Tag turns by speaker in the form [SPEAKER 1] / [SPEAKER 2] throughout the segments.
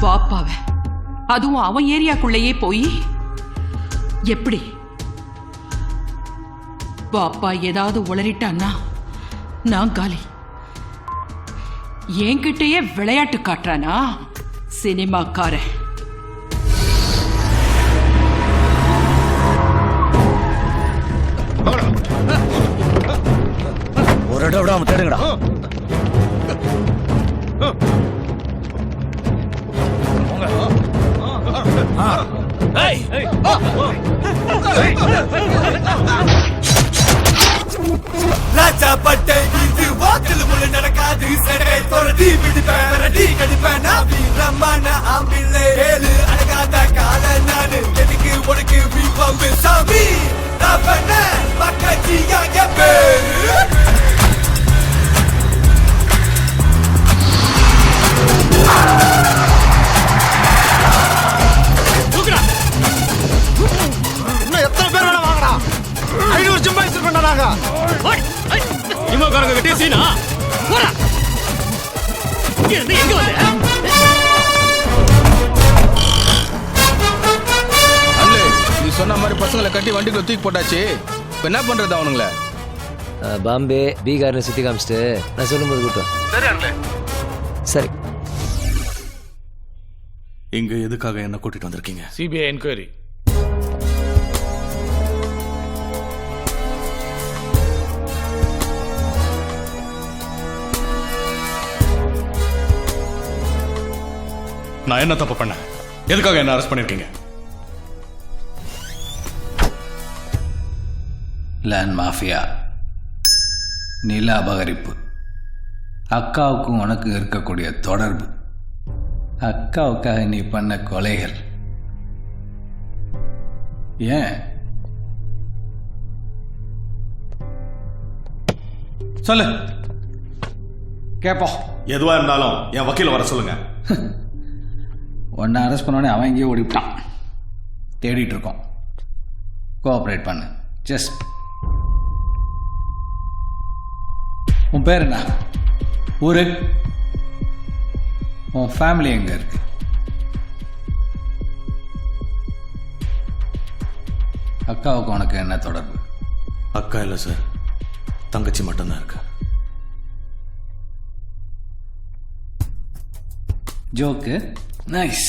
[SPEAKER 1] பாப்பாவ. அதுவும் அவன் ஏரியாக்குள்ளேயே போய். எப்படி? பாப்பா ஏதாவது உளறிட்டான்னா நான் காலி. என்கிட்டயே விளையாட்டு காட்டுறானா? சினிமாக்காரன்.
[SPEAKER 2] ஒரு இடம் விடாம தேடுங்கடா.
[SPEAKER 3] ராஜா பட்டை இது வாக்கில் முள்ள நடக்காது சடை தொரடி விடுப்பேன் ரெடி கடிப்பேன் நான் வீரமான ஆம்பிள்ளை ஏழு அழகாத கால நாடு எனக்கு உனக்கு விபம்பு சாமி நான் பண்ண மக்கச்சியா
[SPEAKER 2] வச்சிருக்கோம்டா நாங்க
[SPEAKER 4] இமோக்காரங்க கிட்டே சீனா. போடா. இங்க இருந்து எங்க வந்த?
[SPEAKER 5] நீ சொன்ன மாதிரி பசங்களை கட்டி வண்டிக்குள்ள தூக்கி போட்டாச்சு. இப்ப என்ன பண்றது அவனுங்கள?
[SPEAKER 6] பாம்பே பீகார்னு சுற்றி காமிச்சிட்டு நான் சொல்லும்போது கூட்டம் சரி.
[SPEAKER 7] இங்க எதுக்காக என்ன கூட்டிட்டு வந்திருக்கீங்க?
[SPEAKER 4] CBI enquiry.
[SPEAKER 7] நான் என்ன தப்பு பண்ணேன்? எதுக்காக என்ன அரெஸ்ட் பண்ணிருக்கீங்க
[SPEAKER 8] லேண்ட் மாஃபியா நில அபகரிப்பு அக்காவுக்கும் உனக்கு இருக்கக்கூடிய தொடர்பு. அக்காவுக்காக நீ பண்ண கொலைகள். ஏன்? சொல்லு. கேட்போம்
[SPEAKER 7] எதுவா இருந்தாலும் என் வக்கீல வர சொல்லுங்க.
[SPEAKER 8] உன்னை அரெஸ்ட் பண்ணோடனே அவன் இங்கேயே ஓடிவிட்டான். தேடிட்டு இருக்கோம் கோஆப்ரேட் பண்ணு. ஜஸ்ட் உன் பேர் என்ன? ஊரு? உன் ஃபேமிலி எங்க இருக்கு? அக்காவுக்கு உனக்கு என்ன தொடர்பு?
[SPEAKER 7] அக்கா இல்லை சார் தங்கச்சி மட்டும்தான் இருக்கா.
[SPEAKER 8] ஜோக்கு நைஸ்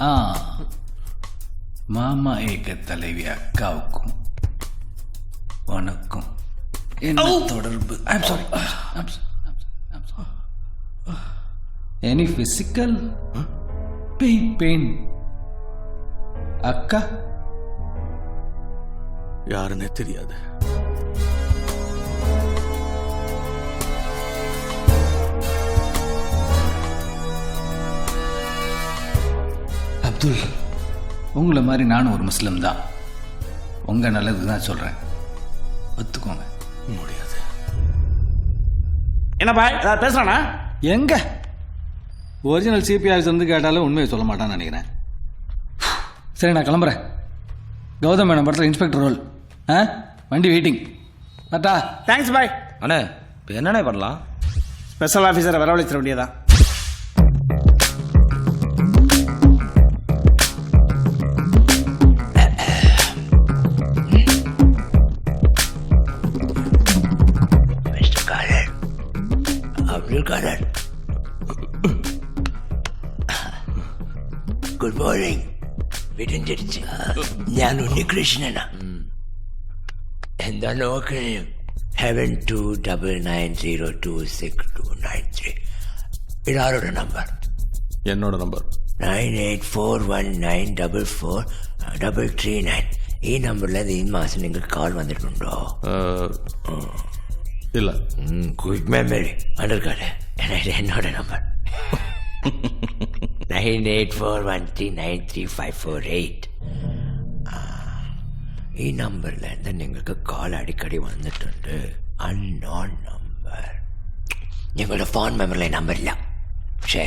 [SPEAKER 8] ஆ மாமா ஏக தலைவி அக்காவுக்கும் உனக்கும் என்ன தொடர்பு I'm sorry any physical pain pain அக்கா
[SPEAKER 7] யாருன்னே தெரியாது
[SPEAKER 8] அப்துல் உங்களை மாதிரி நானும் ஒரு முஸ்லிம் தான். உங்க நல்லது தான் சொல்றேன். ஒத்துக்கோங்க.
[SPEAKER 7] முடியாது.
[SPEAKER 2] என்ன பாய் ஏதாவது பேசுறானா? எங்க? ஒரிஜினல் சிபி ஆஃபீஸ் வந்து கேட்டாலும் உண்மையை சொல்ல மாட்டான்னு நினைக்கிறேன். சரி நான் கிளம்புறேன். கௌதம் மேடம் படத்தில் இன்ஸ்பெக்டர் ரோல் ஆ? வண்டி வெயிட்டிங் அட்டா
[SPEAKER 9] தேங்க்ஸ் பாய்
[SPEAKER 6] அண்ணே இப்போ என்னண்ணே பண்ணலாம்?
[SPEAKER 9] ஸ்பெஷல் ஆஃபீஸரை வரவழைச்சிட வேண்டியதா
[SPEAKER 3] അബ്ദുൾഖാദർ ഗുഡ് മോർണിംഗ് വീട്ടിൽ തിരിച്ച് ഞാൻ ഉണ്ണികൃഷ്ണന. എന്താ നോക്കണേ? Seven two double nine zero two six two nine three ഇതാരുടെ നമ്പർ
[SPEAKER 7] എന്നോട് number
[SPEAKER 3] nine eight four one nine double four double three nine ഈ നമ്പറിൽ ഈ മാസം നിങ്ങൾക്ക് കാൾ വന്നിട്ടുണ്ടോ?
[SPEAKER 7] இல்ல
[SPEAKER 3] குட் மெமரி வந்திருக்காரு எனக்கு என்னோட number nine eight four one three nine three five four eight ഈ നമ്പറിൽ നിന്ന് നിങ്ങൾക്ക് കോൾ അടിക്കടി വന്നിട്ടുണ്ട് അൺനോൺ നമ്പർ നിങ്ങളുടെ ഫോൺ മെമ്മറിയിലെ നമ്പറില്ല പക്ഷേ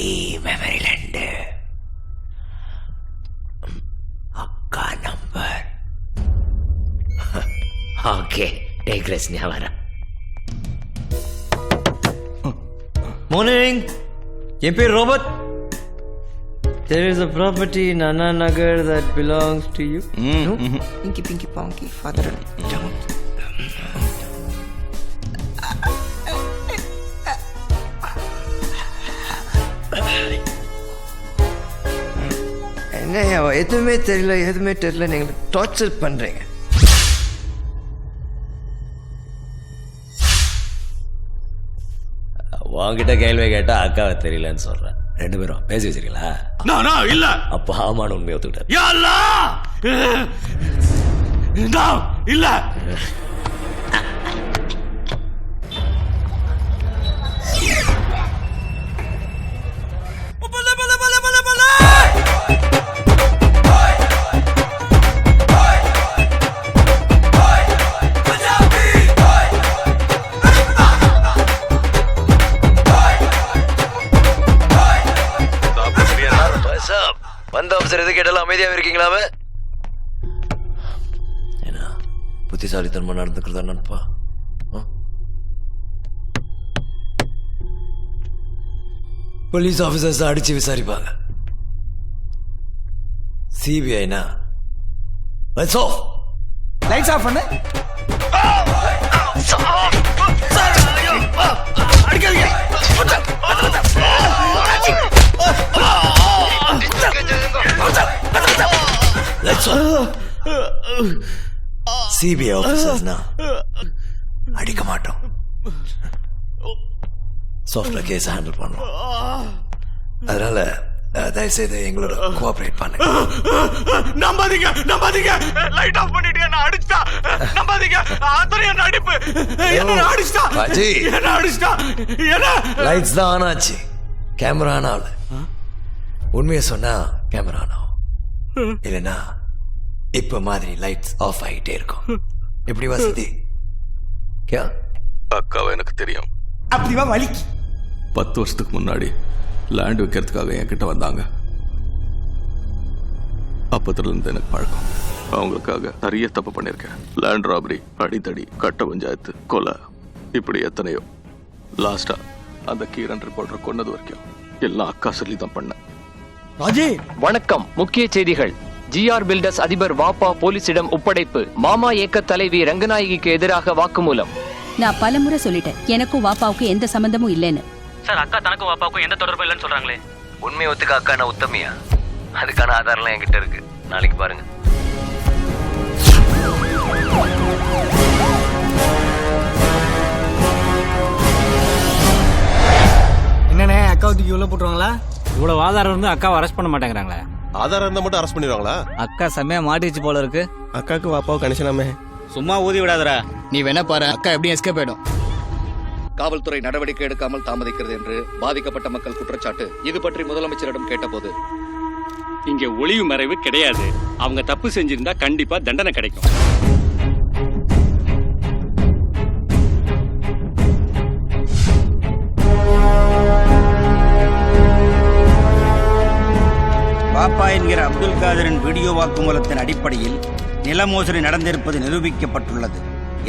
[SPEAKER 3] ഈ മെമ്മറിയിലുണ്ട് അക്ക നമ്പർ ഓക്കെ
[SPEAKER 6] ரெஸ்ட் நான் வரேன் மார்னிங் என் பேர் Robert There is a property in Anna Nagar that belongs to you. No?
[SPEAKER 10] Pinky Pinky Ponky, father down.
[SPEAKER 6] என்ன எதுவுமே தெரியல எதுவுமே தெரியல நீங்க டார்ச்சர் பண்றீங்க உன்கிட்ட கேள்வி கேட்டா அக்காவை தெரியலன்னு சொல்றேன் ரெண்டு பேரும் பேசி வச்சிருக்கீங்களா
[SPEAKER 3] நானா இல்ல
[SPEAKER 6] அப்போ ஆமான உண்மையை ஒத்துக்கிட்டாரு
[SPEAKER 3] இல்ல
[SPEAKER 6] புத்திசாலித்தனமா நடந்துக்கிறதா நினைப்பா போலீஸ் ஆஃபீஸர்ஸ் அடிச்சு விசாரிப்பாங்க. சிபிஐனா லெட்ஸ் ஆஃப்
[SPEAKER 9] லைட்ஸ் ஆஃப் பண்ணு.
[SPEAKER 6] லெட்ஸ் சிபிஐ ஆஃபீஸர்ஸ்னா அடிக்க மாட்டோம் சாஃப்ட்வேர் கேஸ் ஹேண்டில் பண்ணுவோம் அதனால தயவுசெய்து எங்களோட கோஆப்ரேட் பண்ணுங்க
[SPEAKER 3] நம்பாதீங்க நம்பாதீங்க லைட் ஆஃப் பண்ணிட்டு என்ன அடிச்சிட்டா நம்பாதீங்க அத்தனை என்ன அடிப்பு என்ன அடிச்சிட்டா
[SPEAKER 6] பாஜி.
[SPEAKER 3] என்ன அடிச்சிட்டா என்ன
[SPEAKER 6] லைட்ஸ் தான் ஆன் ஆச்சு கேமரா ஆன் ஆகல உண்மையை சொன்னா கேமரா ஆன் ஆகும் இல்லைன்னா இப்ப மாதிரி லைட்ஸ் ஆஃப் ஆகிட்டே இருக்கும். எப்படி வசதி? கே
[SPEAKER 7] அக்காவை எனக்கு தெரியும்.
[SPEAKER 9] அப்படிவா வலிக்கு.
[SPEAKER 7] பத்து வருஷத்துக்கு முன்னாடி லேண்ட் விற்கிறதுக்காக என்கிட்ட வந்தாங்க. அப்பத்துல இருந்து எனக்கு பழக்கம். அவங்களுக்காக நிறைய தப்பு பண்ணியிருக்கேன். லேண்ட் ராபரி அடித்தடி கட்ட பஞ்சாயத்து கொலை. இப்படி எத்தனையோ. லாஸ்டா அந்த கீரன் ரிப்போர்ட்டர் கொன்னது வரைக்கும் எல்லாம் அக்கா சொல்லி தான் பண்ணேன்.
[SPEAKER 9] ராஜி!
[SPEAKER 11] வணக்கம். முக்கிய செய்திகள். ஜிஆர் பில்டர்ஸ் அதிபர் வாப்பா போலீசிடம் ஒப்படைப்பு. மாமா இயக்க தலைவி ரங்கநாயகிக்கு எதிராக வாக்குமூலம்.
[SPEAKER 12] நான் பலமுறை சொல்லிட்டேன். எனக்கும் வாப்பாவுக்கும் எந்த சம்பந்தமும் இல்லைன்னு.
[SPEAKER 4] சார் அக்கா தனக்கும் பாப்பாவுக்கும் எந்த தொடர்பும் இல்லைன்னு சொல்றாங்களே?
[SPEAKER 6] உண்மையை ஒத்துக்க அக்கா நான் உத்தமியா? அதுக்கான ஆதாரம்லாம் என்கிட்ட இருக்கு. நாளைக்கு பாருங்க.
[SPEAKER 9] என்னண்ணே அக்காவுக்கு உள்ள போட்டுருவாங்களா?
[SPEAKER 4] இவ்வளவு ஆதாரம் இருந்து அக்காவை அரெஸ்ட் பண்ண மாட்டேங்கிறாங்களே.
[SPEAKER 7] ஆதாரம் இருந்தால் மட்டும் அரெஸ்ட் பண்ணிடுவாங்களா?
[SPEAKER 4] அக்கா செம்மையா மாட்டிச்சு போல இருக்கு.
[SPEAKER 7] அக்காவுக்கு பாப்பாவை கணிச்சலாமே
[SPEAKER 4] சும்மா ஊதி விடாதடா.
[SPEAKER 5] நீ வேணா பாரு அக்கா எப்படி எஸ்கேப் ஆயிடும்.
[SPEAKER 11] காவல்துறை நடவடிக்கை எடுக்காமல் தாமதிக்கிறது என்று பாதிக்கப்பட்ட மக்கள் குற்றச்சாட்டு. இது பற்றி முதலமைச்சரிடம் கேட்டபோது
[SPEAKER 4] இங்க ஒளிவு மறைவு கிடையாது. அவங்க தப்பு செஞ்சிருந்தா கண்டிப்பா தண்டனை கிடைக்கும்.
[SPEAKER 9] பாப்பா என்கிற அப்துல் காதரின் வீடியோ வாக்குமூலத்தின் அடிப்படையில் நில மோசடி நடந்திருப்பது நிரூபிக்கப்பட்டுள்ளது.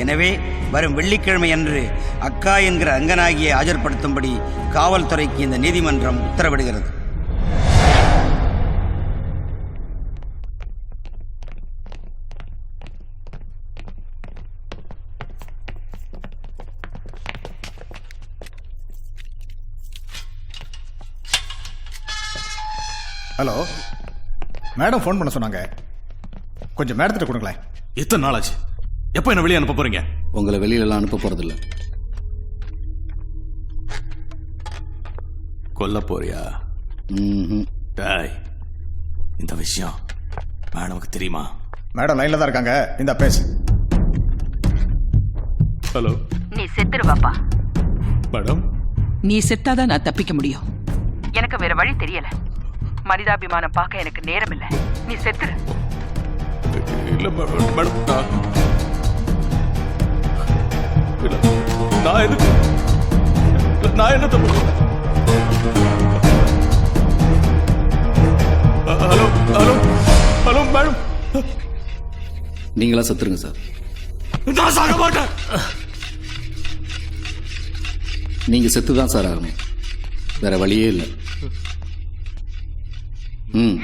[SPEAKER 9] எனவே வரும் வெள்ளிக்கிழமை அன்று அக்கா என்கிற அங்கனாகியை ஆஜர்படுத்தும்படி காவல்துறைக்கு இந்த நீதிமன்றம் உத்தரவிடுகிறது.
[SPEAKER 8] ஹலோ. மேடம் ஃபோன் பண்ண சொன்னாங்க. கொஞ்சம் மேடத்திட்ட கொடுங்களேன்.
[SPEAKER 3] எத்தனை நாள் ஆச்சு எப்போ என்ன வெளியே அனுப்ப போறீங்க?
[SPEAKER 8] உங்களை வெளியிலலாம் அனுப்ப போகிறதில்ல
[SPEAKER 7] கொல்ல போறியா?
[SPEAKER 8] ம்
[SPEAKER 3] டேய் இந்த விஷயம் மேடமுக்கு தெரியுமா?
[SPEAKER 8] மேடம் லைனில் தான் இருக்காங்க. இந்த பேசு.
[SPEAKER 7] ஹலோ.
[SPEAKER 12] நீ செத்துருவாப்பா.
[SPEAKER 3] மேடம்.
[SPEAKER 1] நீ செத்தாதான் நான் தப்பிக்க முடியும்.
[SPEAKER 12] எனக்கு வேற வழி தெரியல. மனிதாபிமானம் பார்க்க எனக்கு நேரம் இல்ல நீ செத்துரு.
[SPEAKER 7] இல்ல மேடம் மேடம் நான் இல்ல, நான் எதுக்கு இல்ல, நான் என்ன தப்பு பண்ணேன்? அ- ஹலோ ஹலோ ஹலோ மேடம்.
[SPEAKER 8] நீங்களா செத்துருங்க சார்.
[SPEAKER 7] நான் சாக மாட்டேன்.
[SPEAKER 5] நீங்கள் செத்து தான் சார் ஆகணும். வேற வழியே இல்லை. ம்.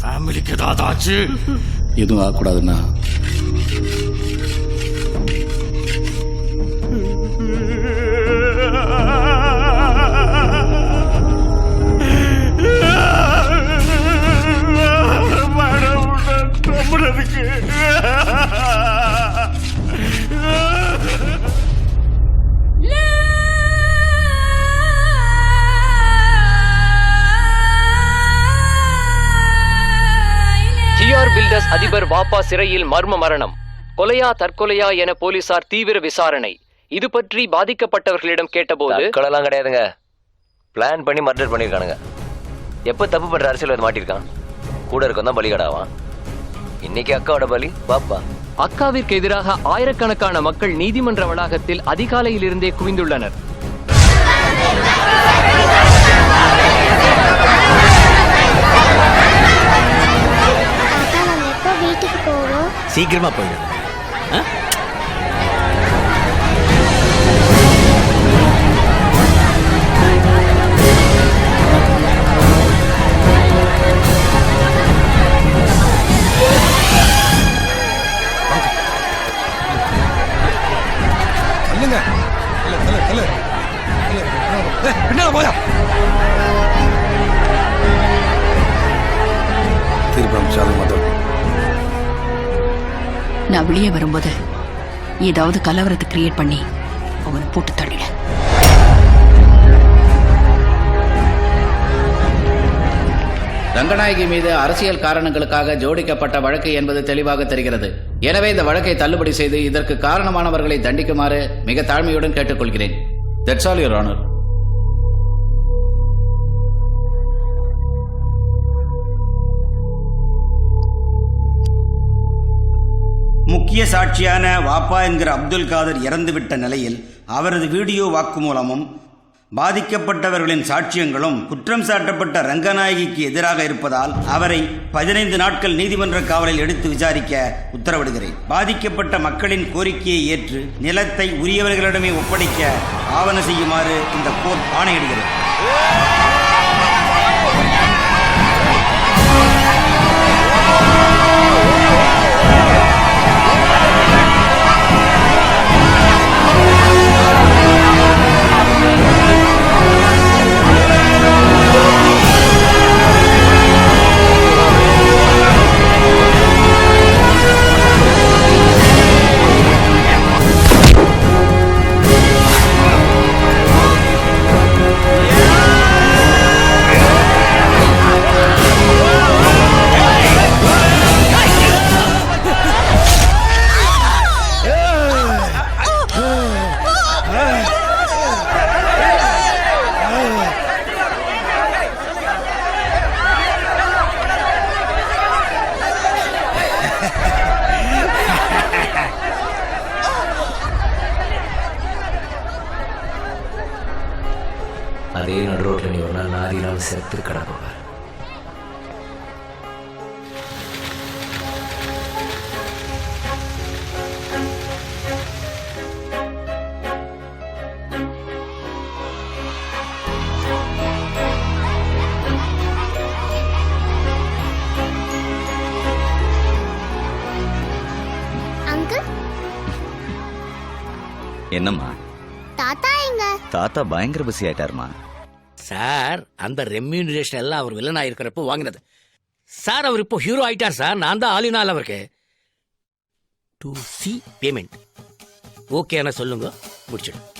[SPEAKER 7] ஃபேமிலிக்கு ஏதாவது ஆச்சு
[SPEAKER 5] எதுவும் ஆகக்கூடாதுன்னா
[SPEAKER 11] பில்டர்ஸ் அதிபர் வாப்பா சிறையில் மர்ம மரணம். கொலையா தற்கொலையா என போலீசார் தீவிர விசாரணை. இது பற்றி பாதிக்கப்பட்டவர்களிடம் கேட்டபோது
[SPEAKER 13] தற்கொலைலாம் கிடையாதுங்க. பிளான் பண்ணி மர்டர் பண்ணியிருக்கானுங்க எப்போ தப்பு பண்ற அரசியல் மாட்டியிருக்கான் கூட இருக்கும் தான் பலிகடாவான். இன்னைக்கு அக்காவோட பலி பாப்பா
[SPEAKER 11] அக்காவிற்கு எதிராக ஆயிரக்கணக்கான மக்கள் நீதிமன்ற வளாகத்தில் அதிகாலையிலிருந்தே குவிந்துள்ளனர்.
[SPEAKER 7] சீக்கிரமா போயிடு. பின்னால போயா? திருப்பி அமிச்சாலும் மாட்டோம்
[SPEAKER 14] நான் வெளியே வரும்போது ஏதாவது கலவரத்தை கிரியேட் பண்ணி அவனை போட்டு தள்ளிட.
[SPEAKER 5] ரங்கநாயகி மீது அரசியல் காரணங்களுக்காக ஜோடிக்கப்பட்ட வழக்கு என்பது தெளிவாக தெரிகிறது. எனவே இந்த வழக்கை தள்ளுபடி செய்து இதற்கு காரணமானவர்களை தண்டிக்குமாறு மிக தாழ்மையுடன் கேட்டுக்கொள்கிறேன். தட்ஸ் ஆல் யுவர் ஆனர்
[SPEAKER 9] முக்கிய சாட்சியான வாப்பா என்கிற அப்துல் காதர் இறந்துவிட்ட நிலையில் அவரது வீடியோ வாக்குமூலமும் பாதிக்கப்பட்டவர்களின் சாட்சியங்களும் குற்றம் சாட்டப்பட்ட ரங்கநாயகிக்கு எதிராக இருப்பதால் அவரை பதினைந்து நாட்கள் நீதிமன்ற காவலில் எடுத்து விசாரிக்க உத்தரவிடுகிறேன். பாதிக்கப்பட்ட மக்களின் கோரிக்கையை ஏற்று நிலத்தை உரியவர்களிடமே ஒப்படைக்க ஆவண செய்யுமாறு இந்த கோர்ட் ஆணையிடுகிறது.
[SPEAKER 13] நாதி நாள் செத்து கிடப்பவ
[SPEAKER 2] அங்கிள்?
[SPEAKER 7] என்னம்மா?
[SPEAKER 2] தாத்தா எங்க?
[SPEAKER 7] தாத்தா பயங்கர பிஸி ஆயிட்டாருமா?
[SPEAKER 15] சார் அந்த ரெம்யூனரேஷன் எல்லாம் அவர் வில்லன் ஆயிருக்கிறப்போ வாங்கினது. சார் அவர் இப்போ ஹீரோ ஆயிட்டார் சார். நான் தான் ஆளினால் அவருக்கு. டு சி பேமெண்ட் ஓகே சொல்லுங்க. முடிச்சிடும்